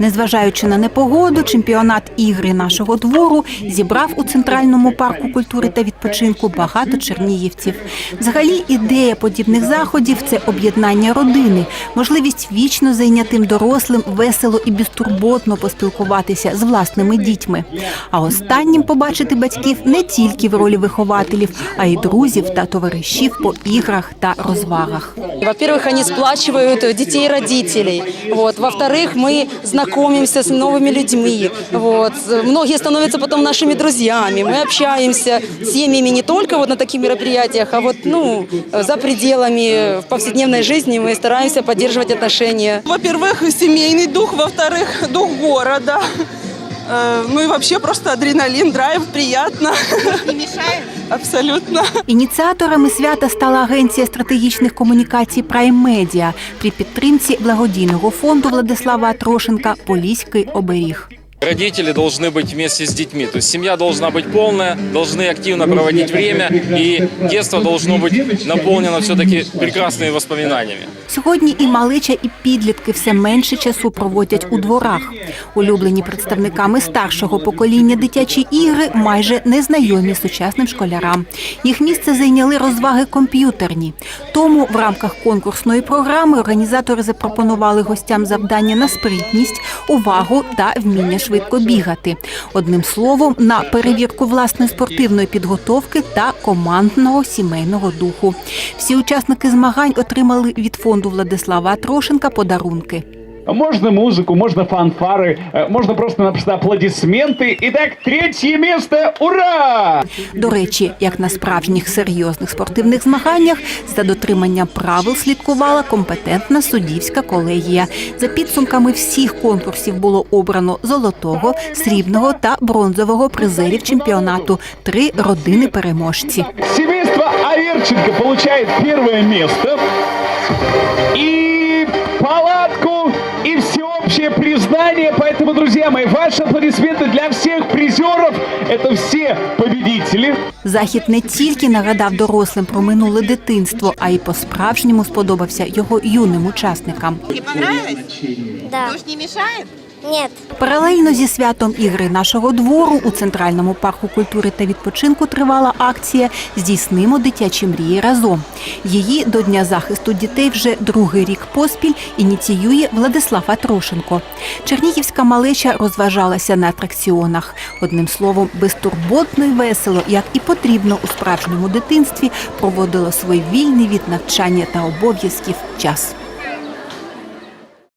Незважаючи на непогоду, чемпіонат ігри нашого двору зібрав у центральному парку культури та відпочинку багато чернігівців. Взагалі, ідея подібних заходів це об'єднання родини, можливість вічно зайнятим дорослим весело і безтурботно поспілкуватися з власними дітьми. А останнім побачити батьків не тільки в ролі вихователів, а й друзів та товаришів по іграх та розвагах. Во-первых, они сплачивают детей и родителей. Вот. Во-вторых, мы знакомимся с новыми людьми. Вот. Многие становятся потом нашими друзьями. Мы общаемся с семьями не только вот на таких мероприятиях, а вот ну, за пределами в повседневной жизни мы стараемся поддерживать отношения. Во-первых, семейный дух, во-вторых, дух города. Э, Ну и вообще просто адреналин, драйв, приятно. Не мешает? Абсолютно. Ініціаторами свята стала агенція стратегічних комунікацій Media при підтримці благодійного фонду Владислава Трошенка Поліський оберіг. Родители должны быть вместе с детьми. То есть семья должна быть полная, должны активно проводить время, и детство должно быть наполнено все-таки прекрасными воспоминаниями. Сьогодні і малеча, і підлітки все менше часу проводять у дворах. Улюблені представниками старшого покоління дитячі ігри майже незнайомі сучасним школярам. Їх місце зайняли розваги комп'ютерні. Тому в рамках конкурсної програми організатори запропонували гостям завдання на спритність, увагу та вміння швидко бігати. Одним словом, на перевірку власної спортивної підготовки та командного сімейного духу. Всі учасники змагань отримали від фонду Владислава Трошенка подарунки. Можно музыку, можно фанфары, э, можно просто-напросто аплодисменты. Итак, третье место. Ура! До речі, як на справжніх серйозних спортивних змаганнях за дотримання правил слідкувала компетентна суддівська колегія. За підсумками всіх конкурсів було обрано золотого, срібного та бронзового призерів чемпіонату. Три родини переможці. Семейство Аверченко получает первое место. И признание. Поэтому, друзья мои, ваши аплодисменты для всех призеров. Это все победители. Захід не тільки нагадав дорослим про минуле дитинство, а й по-справжньому сподобався його юним учасникам. Тебе понравилось? Да. Дождь не мешает? Нет. Паралельно зі святом ігри нашого двору у центральному парку культури та відпочинку тривала акція Здійснимо дитячі мрії разом. Її до Дня захисту дітей вже другий рік поспіль ініціює Владислав Атрошенко. Чернігівська малеча розважалася на атракціонах. Одним словом, безтурботно й весело, як і потрібно у справжньому дитинстві, проводила свій вільний від навчання та обов'язків час.